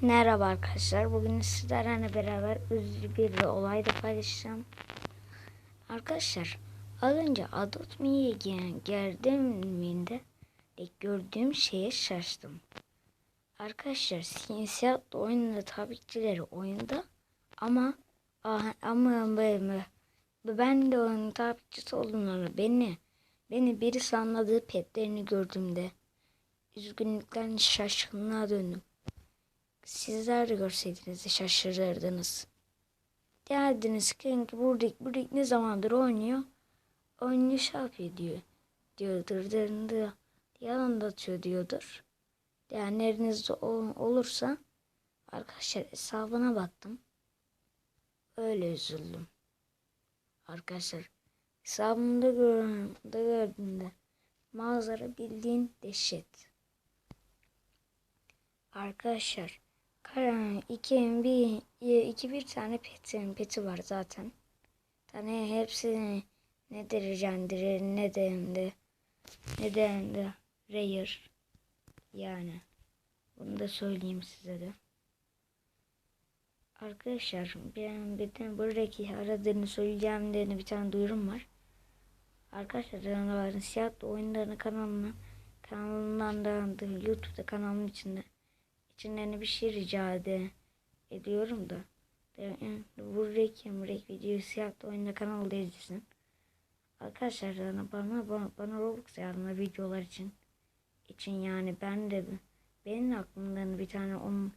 Merhaba arkadaşlar. Bugün sizlerle beraber üzücü bir olay da paylaşacağım. Arkadaşlar az önce Adult Me'ye geldiğimde gördüğüm şeye şaştım. Arkadaşlar Sinsiyat oyununda tabiçileri oyunda ama ah- ama ben, ben de onun tabiçisi olduğunu beni beni birisi anladığı petlerini gördüğümde üzgünlükten şaşkınlığa döndüm. Sizler de görseydiniz şaşırırdınız. Derdiniz ki buradaki, buradaki ne zamandır oynuyor? Oynuyor şey yapıyor diyor. Diyordur, diyor, yalan da atıyor diyordur. Değerlerinizde olursa arkadaşlar hesabına baktım. Öyle üzüldüm. Arkadaşlar hesabımda gördüm, gördüğümde manzara bildiğin dehşet. Arkadaşlar Karan iki bir iki bir tane petin peti var zaten. Tane hepsi ne derecendir ne de de ne de de rare yani. Bunu da söyleyeyim size de. Arkadaşlar ben bir tane buradaki aradığını söyleyeceğim diye bir tane duyurum var. Arkadaşlar canavarın siyah oyunlarını kanalına kanalından da YouTube'da kanalımın içinde içinden bir şey rica ediyorum da. Buradaki buraya videosu yaptı oyunda kanalda izlesin. Arkadaşlar bana bana, bana Roblox yardıma videolar için için yani ben de benim aklımdan bir tane onun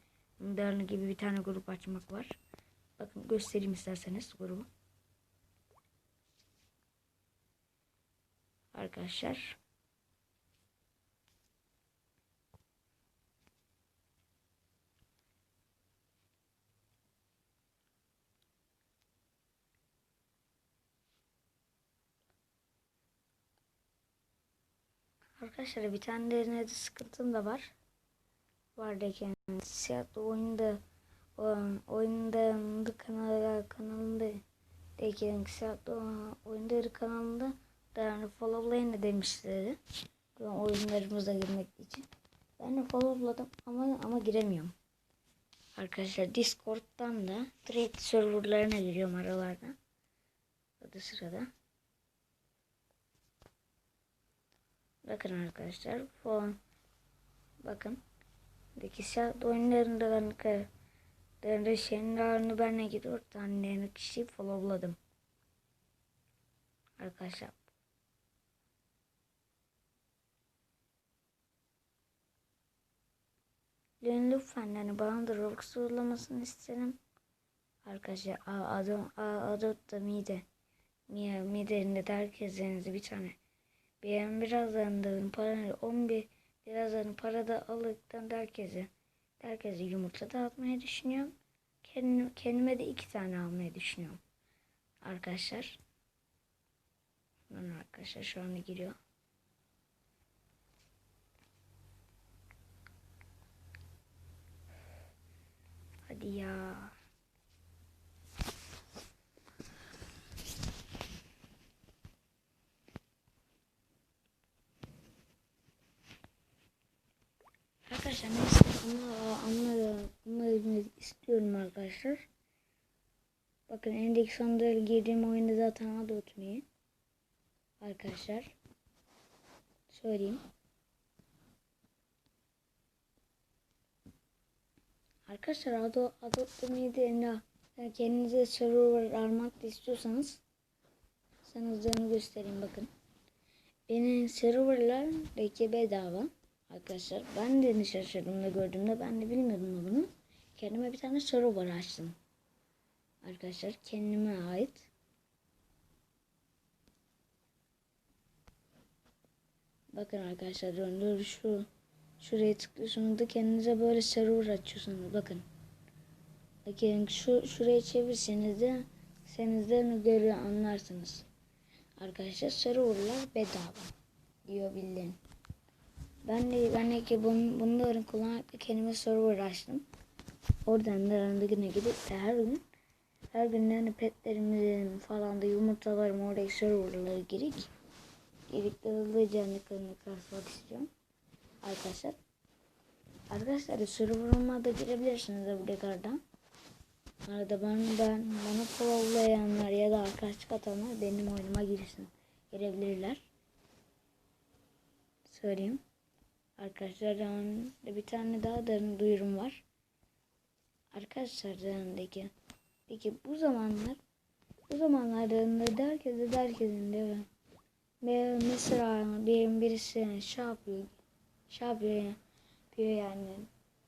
gibi bir tane grup açmak var. Bakın göstereyim isterseniz grubu. Arkadaşlar Arkadaşlar bir tane de sıkıntım da var. Vardayken siyah oyunda oyunda kanal kanalında deyken siyah oyunları kanalında da yani followlayın demişlerdi. Oyunlarımıza girmek için. Ben de followladım ama ama giremiyorum. Arkadaşlar Discord'dan da direkt serverlarına giriyorum aralarda. Adı sırada. Bakın arkadaşlar. Fon. Bakın. Dikişat oyunlarında ben Dönde şeylerini ben ne gidiyor tane kişi followladım. Arkadaşlar. Lütfen yani bana da Roblox uygulamasını isterim. Arkadaşlar adım adı da mide. Mide mideinde herkesin bir tane ben birazdan para 11 birazdan para da aldıktan herkese herkese yumurta dağıtmayı düşünüyorum. Kendim, kendime de iki tane almayı düşünüyorum. Arkadaşlar. Ben arkadaşlar şu anda giriyor. Hadi ya. Arkadaşlar neyse ama anladım istiyorum arkadaşlar. Bakın endeki sandığı girdiğim oyunda zaten adı unutmayın. Arkadaşlar. Söyleyeyim. Arkadaşlar adı adı unutmayı yani kendinize server almak da istiyorsanız sana göstereyim bakın. Benim serverlar belki bedava. Arkadaşlar ben de şaşırdım da gördüğümde ben de bilmiyordum bunu. Kendime bir tane server açtım. Arkadaşlar kendime ait. Bakın arkadaşlar döndür şu şuraya tıklıyorsunuz da kendinize böyle server açıyorsunuz. Bakın. Bakın şu şuraya çevirseniz de seniz de görüyor anlarsınız. Arkadaşlar serverlar bedava diyor bildiğin. Ben de ben de ki bun, bunların kullanarak kendime server açtım. Oradan da yine gidip de her gün her gün yani petlerimizin falan da yumurtalarım oradaki serverlara girik. Girik de hızlıca kadar kasmak istiyorum. Arkadaşlar. Arkadaşlar serverıma da girebilirsiniz de bu tekrardan. Arada ben, ben bana followlayanlar ya da arkadaşlık atanlar benim oyunuma girsin. Girebilirler. Söyleyeyim. Arkadaşlar yanımda bir tane daha da duyurum var. Arkadaşlar yanındaki. Peki bu zamanlar bu zamanlarda da herkese herkesin de ve mesela bir birisi şey yapıyor şey yapıyor, yapıyor yani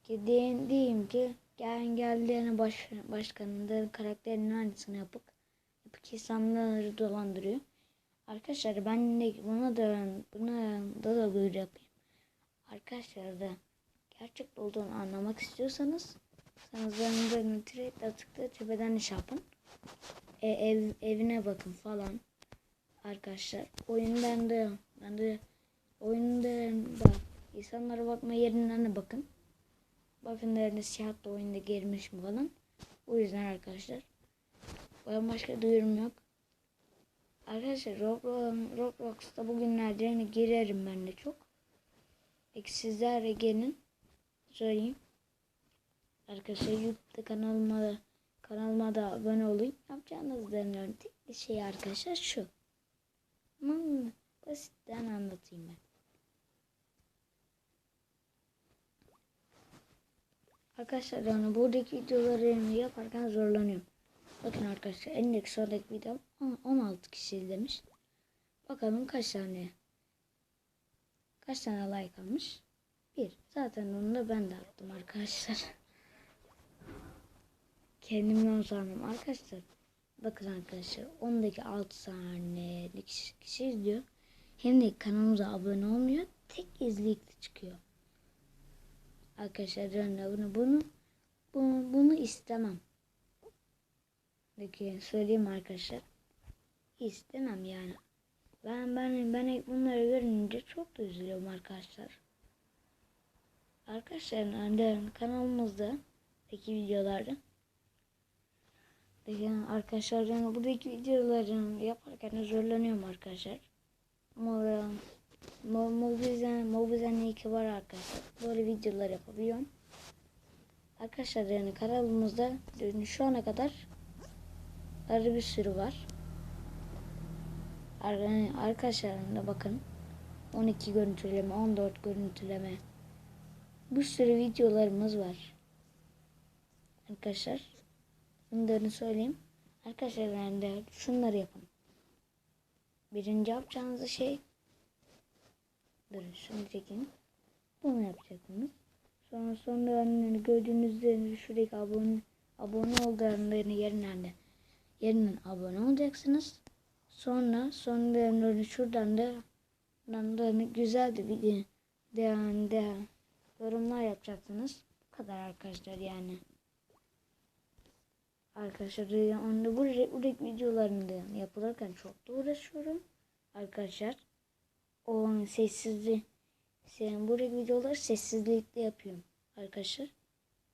ki diyeyim, diyeyim ki gel geldiğini baş, başkanın da karakterinin aynısını yapıp yapıp insanları dolandırıyor. Arkadaşlar ben de buna da buna da da yapayım. Arkadaşlar da gerçek olduğunu anlamak istiyorsanız sanızlarında trade atıkta tepeden iş yapın. E, ev, evine bakın falan. Arkadaşlar oyundan da ben de oyundan da insanlara bakma yerinden de bakın. Bakın siyah da oyunda girmiş mi falan. O yüzden arkadaşlar. Ben başka duyurum yok. Arkadaşlar Roblox, Roblox'ta bugünlerde girerim ben de çok. Peki sizler de gelin. Söyleyeyim. Arkadaşlar YouTube'da kanalıma da kanalıma da abone olun. Yapacağınız deniyorum. Tek bir şey arkadaşlar şu. Aman basitten anlatayım ben. Arkadaşlar yani buradaki videoları yaparken zorlanıyorum. Bakın arkadaşlar endeki sonraki video 16 kişi izlemiş. Bakalım kaç tane kaç tane like almış. Bir. Zaten onu da ben de attım arkadaşlar. Kendimden sandım arkadaşlar. Bakın arkadaşlar 10'daki 6 tane kişi izliyor. Hem de kanalımıza abone olmuyor. Tek izleyikli çıkıyor. Arkadaşlar bunu bunu bunu, bunu istemem. Peki söyleyeyim arkadaşlar. İstemem yani. Ben ben ben bunları görünce çok da üzülüyorum arkadaşlar. Arkadaşlar kanalımızda peki videolarda Peki arkadaşlar yani buradaki videoları yaparken zorlanıyorum arkadaşlar. Ama Mobizen, Mobizen iyi ki var arkadaşlar. Böyle videolar yapabiliyorum. Arkadaşlar yani kanalımızda şu ana kadar arı bir sürü var. Arkadaşlar da bakın 12 görüntüleme, 14 görüntüleme. Bir sürü videolarımız var. Arkadaşlar bunları söyleyeyim. Arkadaşlar yani de şunları yapın. Birinci yapacağınız şey Durun şunu çekin. Bunu yapacaksınız. Sonra sonra önlerini gördüğünüz üzere şuradaki abone abone olduğunların yerinden de yerinden abone olacaksınız. Sonra sonra şuradan da da güzel de bir devam de yorumlar yapacaksınız. Bu kadar arkadaşlar yani. Arkadaşlar onu bu buradaki videolarında yapılırken çok da uğraşıyorum. Arkadaşlar o sessizliği senin buradaki videoları sessizlikte yapıyorum arkadaşlar.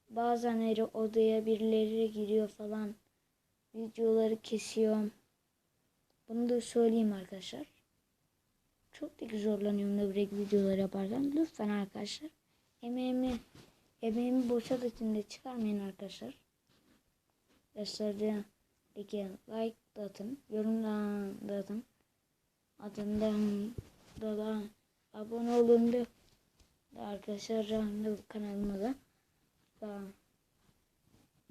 Bazenleri odaya birileri giriyor falan. Videoları kesiyorum. Bunu da söyleyeyim arkadaşlar. Çok da zorlanıyorum da buradaki videoları yaparken. Lütfen arkadaşlar. Emeğimi emeğimi boşa da içinde çıkarmayın arkadaşlar. Peki like da atın. Yorum da atın. Adından da abone olun da arkadaşlar kanalıma da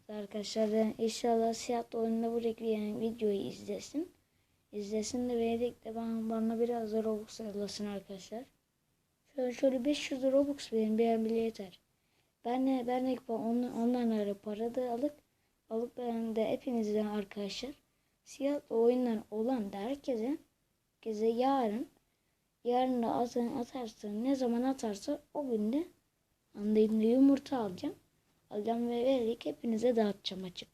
arkadaşlar inşallah siyah oyunda bu yani videoyu izlesin izlesin de birlikte bana, bana biraz da Robux ayarlasın arkadaşlar şöyle, şöyle 500 Robux verin bir bile yeter ben de ben de on, ondan para da alıp alıp ben de hepinizden arkadaşlar siyah oyunlar olan da herkese herkese yarın Yarın da atarsın. Ne zaman atarsa o günde andayında yumurta alacağım. Alacağım ve vererek hepinize dağıtacağım açık.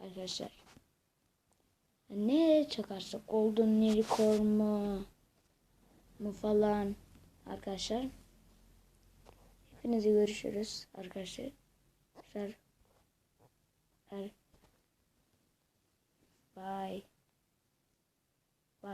Arkadaşlar. Ne çakarsak Golden Unicorn mu? Mu falan. Arkadaşlar. Hepinize görüşürüz arkadaşlar. Bye.